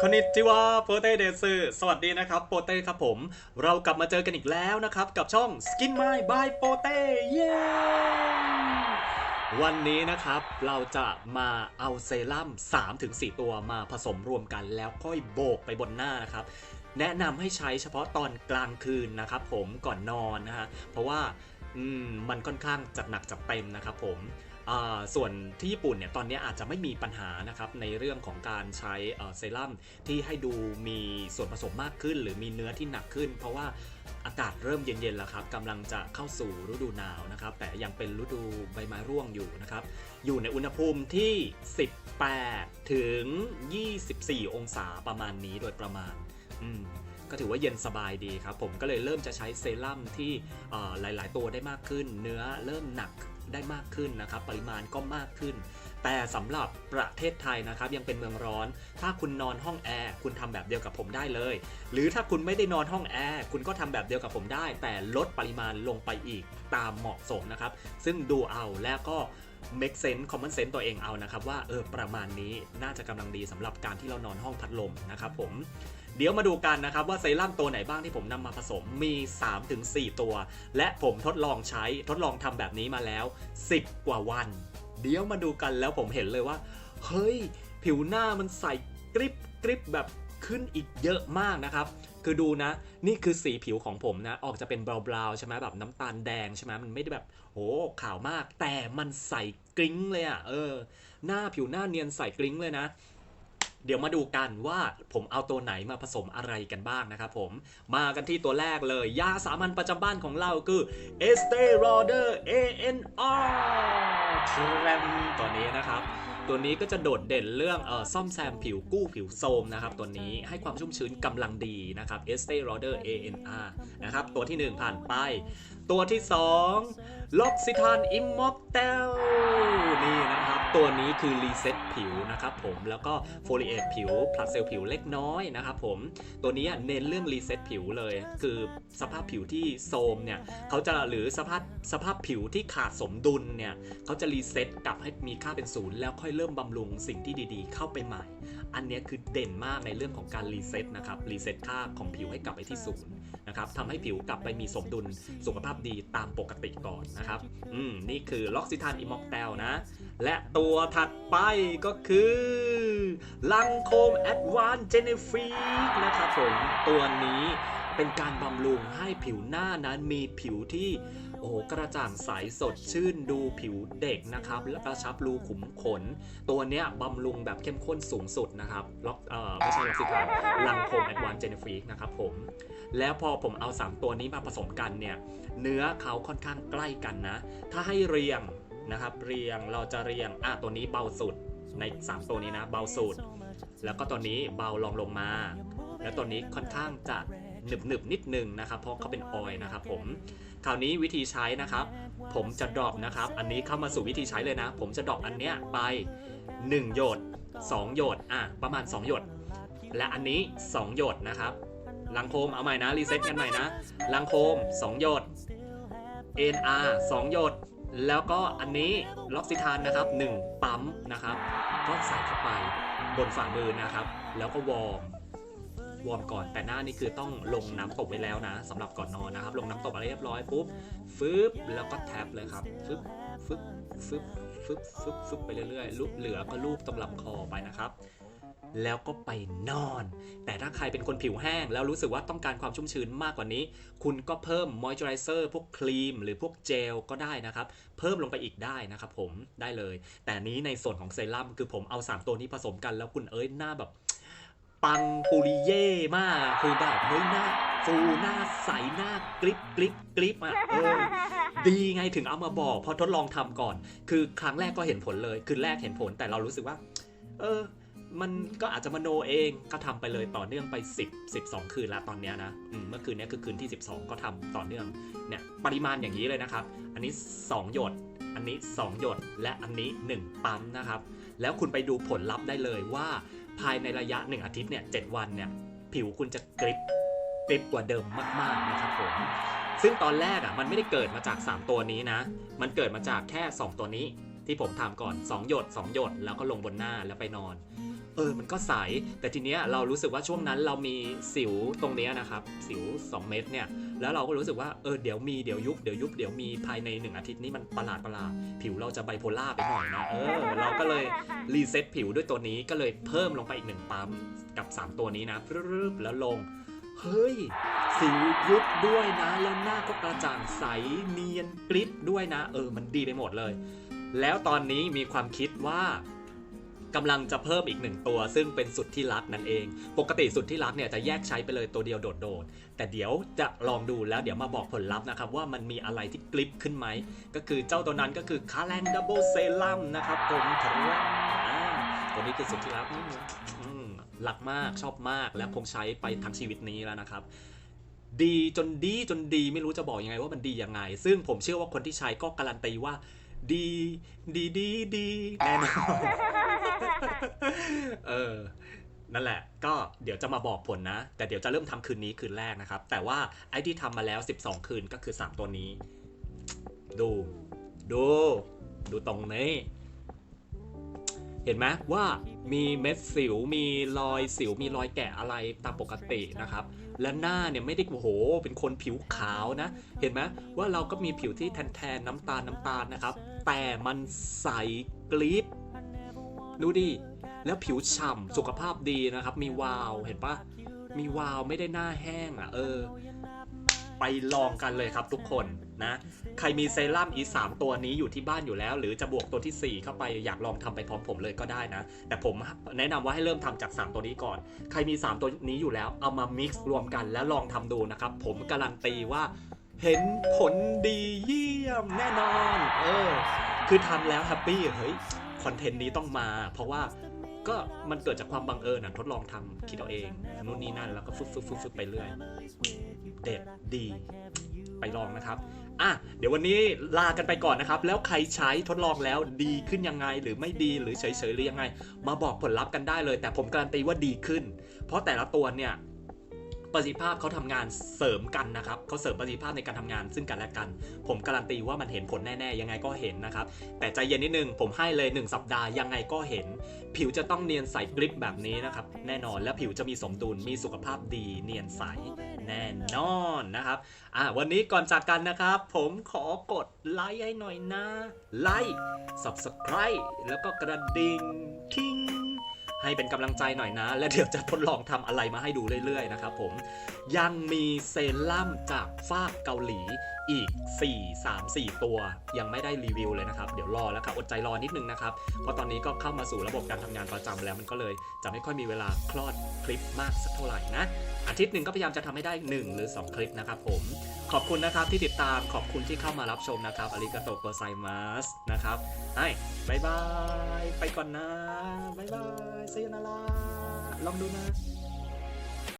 คอนิจิวาโปเต้เดซึสวัสดีนะครับโปเต้ครับผม เรากลับมาเจอกันอีกแล้วนะครับ กับช่อง Skin My by โปเต้เย้วันนี้นะครับเราจะมาเอาเซรั่ม 3-4 ตัวมาผสมรวมกันแล้วค่อยโบกไปบนหน้านะครับ แนะนำให้ใช้เฉพาะตอนกลางคืนนะครับผมก่อนนอนนะฮะเพราะว่ามมันค่อนข้างจัดหนักจัดเต็มนะครับผม ส่วนที่ญี่ปุ่นเนี่ยตอนนี้อาจจะไม่มีปัญหานะครับในเรื่องของการใช้เซรั่มที่ให้ดูมีส่วนผสมมากขึ้น หรือมีเนื้อที่หนักขึ้น เพราะว่าอากาศเริ่มเย็นๆแล้วครับกำลังจะเข้าสู่ฤดูหนาวนะครับ แต่ยังเป็นฤดูใบไม้ร่วงอยู่นะครับ อยู่ในอุณหภูมิที่ 18 ถึง 24 องศาประมาณนี้โดยประมาณอืมก็ถือว่าเย็นสบายดีครับ ผมก็เลยเริ่มจะใช้เซรั่มที่หลาย ๆ ตัวได้มากขึ้น เนื้อเริ่มหนัก ได้มากขึ้นนะครับ ปริมาณก็มากขึ้น แต่สำหรับประเทศไทยนะครับ ยังเป็นเมืองร้อน ถ้าคุณนอนห้องแอร์คุณทำแบบเดียวกับผมได้เลย หรือถ้าคุณไม่ได้นอนห้องแอร์คุณก็ทำแบบเดียวกับผมได้ แต่ลดปริมาณลงไปอีกตามเหมาะสมนะครับ ซึ่งดูเอาแล้วก็ make sense common sense ตัวเองเอานะครับว่าเออประมาณนี้น่าจะกำลังดีสำหรับการที่เรานอนห้องพัดลมนะครับผมเดี๋ยวมาดูกันนะครับว่าเซรั่มตัวไหนบ้างที่ผมนำมาผสมมี 3-4 ตัว และผมทดลองใช้ทดลองทำแบบนี้มาแล้ว 10 กว่าวัน เดี๋ยวมาดูกันแล้วผมเห็นเลยว่า เฮ้ย ผิวหน้ามันใสกริบกริบแบบขึ้นอีกเยอะมากนะครับ คือดูนะ นี่คือสีผิวของผมนะ ออกจะเป็นบราวๆใช่ไหมแบบน้ำตาลแดงใช่ไหมมันไม่ได้แบบโหขาวมาก แต่มันใสกริ้งเลยอะ่ะเออ หน้าผิวหน้าเนียนใสกริ้งเลยนะเดี๋ยวมาดูกันว่าผมเอาตัวไหนมาผสมอะไรกันบ้างนะครับผม มากันที่ตัวแรกเลย ยาสามัญประจำบ้านของเราคือ Estee Lauder ANR ทรมตัวนี้นะครับ ตัวนี้ก็จะโดดเด่นเรื่องเออซ่อมแซมผิวกู้ผิวโทรมนะครับตัวนี้ให้ความชุ่มชื้นกำลังดีนะครับ Estee Lauder ANR นะครับตัวที่ 1 ผ่านไป ตัวที่2 l o x i t a n Immortal นี่นะครับ ตัวนี้คือรีเซ็ตผิวนะครับผมแล้วก็โฟลิเอทผิวผลัดเซลล์ผิวเล็กน้อยนะครับผมตัวนี้เน้นเรื่องรีเซ็ตผิวเลย คือสภาพผิวที่โทมเนี่ยเขาจะหรือสภาพสภาพผิวที่ขาดสมดุลเนี่ยเขาจะรีเซ็ตกลับให้มีค่าเป็นศูนย์แล้วค่อยเริ่มบำรุงสิ่งที่ดีๆ เข้าไปใหม่ อันนี้คือเด่นมากในเรื่องของการรีเซ็ตนะครับรีเซ็ตค่าของผิวให้กลับไปที่ศูนย์นะครับทำให้ผิวกลับไปมีสมดุลสุขภาพดีตามปกติก่อนนะครับอืมนี่คือล็อกซิทานอิมอกเ l นะ และตัวถัดไปก็คือลังโคมแอดวานเจเนฟิกนะครับผมตัวนี้ เป็นการบำรุงให้ผิวหน้านั้นมีผิวที่โอ้โกระจ่างใสสดชื่นดูผิวเด็กนะครับ และกระชับรูขุมขน ตัวเนี้ยบำรุงแบบเข้มข้นสูงสุดนะครับล็อกเอ่อไม่ใช่ล็อกซิทานลังโคมแอดวานเจเนฟิกนะครับผม แล้วพอผมเอา 3 ตัวนี้มาผสมกันเนี่ย เนื้อเขาค่อนข้างใกล้กันนะ ถ้าให้เรียงนะครับ เรียงเราจะเรียงอะตัวนี้เบาสุดใน 3 ตัวนี้นะเบาสุด แล้วก็ตัวนี้เบาลองลงมา แล้วตัวนี้ค่อนข้างจะ หนึบหนึบๆนิดนึงนะครับ เพราะเขาเป็นออยล์นะครับผมคราวนี้วิธีใช้นะครับ ผมจะดรอปนะครับ อันนี้เข้ามาสู่วิธีใช้เลยนะ ผมจะดรอปอันเนี้ยไป 1 หยด 2 หยดอะประมาณ 2 หยด และอันนี้ 2 หยดนะครับลังโคมเอาใหม่นะรีเซ็ตกันใหม่นะลังโคม 2 หยด NR 2 หยด แล้วก็อันนี้ล็อกซิทานนะครับ 1 ปั๊มนะครับ ก็ใส่เข้าไปบนฝ่ามือนะครับ แล้วก็วอร์ม วอร์มก่อน แต่หน้านี่คือต้องลงน้ำตกไว้แล้วนะสำหรับก่อนนอนนะครับ ลงน้ำตกอะไรเรียบร้อยปุ๊บฟึบแล้วก็แท็บเลยครับฟึบฟึบฟึบฟึบฟึบฟึบไปเรื่อยๆลูบเหลือก็ลูบตรงลำคอไปนะครับแล้วก็ไปนอน แต่ถ้าใครเป็นคนผิวแห้ง แล้วรู้สึกว่าต้องการความชุ่มชื้นมากกว่านี้ คุณก็เพิ่มมอยเจอไรเซอร์พวกครีม หรือพวกเจลก็ได้นะครับ เพิ่มลงไปอีกได้นะครับผมได้เลย แต่นี้ในส่วนของเซรั่มคือผมเอา 3 ตัวนี้ผสมกันแล้วคุณเอ้ยหน้าแบบ ปังปุริเย่มากคือแบบเฮ้ยหน้าฟูหน้าใสหน้ากริบกริบกริบอะเออดีไงถึงเอามาบอกพอทดลองทำก่อน คือครั้งแรกก็เห็นผลเลย คือแรกเห็นผลแต่เรารู้สึกว่า เออ มันก็อาจจะมโนเองก็ทำไปเลยต่อเนื่องไป 10 12 คืนละตอนเนี้ยนะเมื่อคืนนี้คือคืนที่ 12 ก็ทำต่อเนื่องเนี่ยปริมาณอย่างนี้เลยนะครับ อันนี้ 2 หยด อันนี้ 2 หยดและอันนี้ 1 ปั๊มนะครับ แล้วคุณไปดูผลลัพธ์ได้เลยว่า ภายในระยะ 1 อาทิตย์เนี่ยเวันเนี่ยผิวคุณจะกริบกริบกว่าเดิมมากๆนะครับผมซึ่งตอนแรกอะมันไม่ได้เกิดมาจาก 3 ตัวนี้นะ มันเกิดมาจากแค่ 2 ตัวนี้ ที่ผมทำก่อน 2 หยด 2 หยด แล้วก็ลงบนหน้าแล้วไปนอน เออ มันก็ใส แต่ทีเนี้ยเรารู้สึกว่าช่วงนั้นเรามีสิวตรงเนี้ยนะครับ สิว 2 เม็ดเนี่ย แล้วเราก็รู้สึกว่า เออ เดี๋ยวมี เดี๋ยวยุบ เดี๋ยวยุบ เดี๋ยวมี ภายใน 1 อาทิตย์นี้มันประหลาดประหลาด ผิวเราจะไบโพล่าไปหน่อยนะ เออ เราก็เลยรีเซ็ตผิวด้วยตัวนี้ ก็เลยเพิ่มลงไปอีกหนึ่งปั๊มกับ 3 ตัวนี้นะรึบแล้วลงเฮ้ย สิวยุบด้วยนะ แล้วหน้าก็กระจ่างใสเนียนกริบด้วยนะ เออ มันดีไปหมดเลย แล้วตอนนี้มีความคิดว่ากำลังจะเพิ่มอีกหนึ่งตัว ซึ่งเป็นสุดที่รักนั่นเอง ปกติสุดที่รักเนี่ยจะแยกใช้ไปเลยตัวเดียวโดดๆแต่เดี๋ยวจะลองดูแล้วเดี๋ยวมาบอกผลลัพธ์นะครับว่ามันมีอะไรที่กลิปขึ้นไหม ก็คือเจ้าตัวนั้นก็คือคาแลนดับเบิลเซรั่มนะครับผมครับอ่าตัวนี้คือสุดที่รักอืมรักมากชอบมากและคงใช้ไปทั้งชีวิตนี้แล้วนะครับ ดีจนดีจนดีไม่รู้จะบอกยังไงว่ามันดียังไง ซึ่งผมเชื่อว่าคนที่ใช้ก็การันตีว่า ดีดีดีดีแน่นอนเออนั่นแหละ ก็เดี๋ยวจะมาบอกผลนะ แต่เดี๋ยวจะเริ่มทำคืนนี้คืนแรกนะครับ แต่ว่าไอ้ที่ทำมาแล้ว 12 คืนก็คือ 3 ตัวนี้ ดู ดู ดูตรงนี้ เห็นไหมว่ามีเม็ดสิว มีรอยสิว มีรอยแกะอะไรตามปกตินะครับ และหน้าเนี่ยไม่ได้โอ้โห เป็นคนผิวขาวนะ เห็นไหมว่าเราก็มีผิวที่แทนๆน้ำตาลน้ำตาลนะครับ แต่มันใสกริบดูดิ แล้วผิวฉ่ำสุขภาพดีนะครับ มีวาวเห็นปะมีวาวไม่ได้หน้าแห้งอะ เออ ไปลองกันเลยครับทุกคนนะ ใครมีเซรั่มอีสามตัวนี้อยู่ที่บ้านอยู่แล้ว หรือจะบวกตัวทีสี่4 เข้าไปอยากลองทำไปพร้อมผมเลยก็ได้นะ แต่ผมแนะนำว่าให้เริ่มทำจาก 3 ตัวนี้ก่อน ใครมี 3 ตัวนี้อยู่แล้วเอามา mix รวมกันแล้วลองทำดูนะครับ ผมการันตีว่า เห็นผลดีเยี่ยมแน่นอน เออ คือทำแล้วแฮปปี้เฮ้ยคอนเทนต์นี้ต้องมา เพราะว่าก็มันเกิดจากความบังเอิญนะทดลองทำคิดเอาเองนู่นนี่นั่นแล้วก็ฟึบฟึบฟึบฟึบไปเรื่อย เด็ดดี ไปลองนะครับอะเดี๋ยววันนี้ลากันไปก่อนนะครับ แล้วใครใช้ทดลองแล้วดีขึ้นยังไงหรือไม่ดีหรือเฉยๆหรือยังไง มาบอกผลลัพธ์กันได้เลย แต่ผมการันตีว่าดีขึ้น เพราะแต่ละตัวเนี่ย ประสิทธิภาพเขาทำงานเสริมกันนะครับเขาเสริมประสิทธิภาพในการทำงานซึ่งกันและกัน ผมการันตีว่ามันเห็นผลแน่ๆ ยังไงก็เห็นนะครับ แต่ใจเย็นนิดนึง ผมให้เลย 1 สัปดาห์ยังไงก็เห็น ผิวจะต้องเนียนใสกริบแบบนี้นะครับ แน่นอนและผิวจะมีสมดุลมีสุขภาพดีเนียนใสแน่นอนนะครับอะวันนี้ก่อนจากกันนะครับ ผมขอกดไลค์ให้หน่อยนะไลค์ subscribe แล้วก็กระดิ่งทิ้ง ให้เป็นกำลังใจหน่อยนะ และเดี๋ยวจะทดลองทำอะไรมาให้ดูเรื่อยๆนะครับผมยังมีเซรั่มจากฟากเกาหลีอีก 4 3 4 ตัว ยังไม่ได้รีวิวเลยนะครับ เดี๋ยวรอแล้วครับอดใจรอนิดนึงนะครับ เพราะตอนนี้ก็เข้ามาสู่ระบบการทำงานประจำแล้วมันก็เลย จะไม่ค่อยมีเวลาคลอดคลิปมากสักเท่าไหร่นะ อาทิตย์หนึ่งก็พยายามจะทำให้ได้ 1 หรือ 2 คลิปนะครับผม ขอบคุณนะครับที่ติดตามขอบคุณที่เข้ามารับชมนะครับอาริกาโตโกไซมัสนะครับให้บายบาย ไปก่อนนะบายบายซยนาราลองดูนะ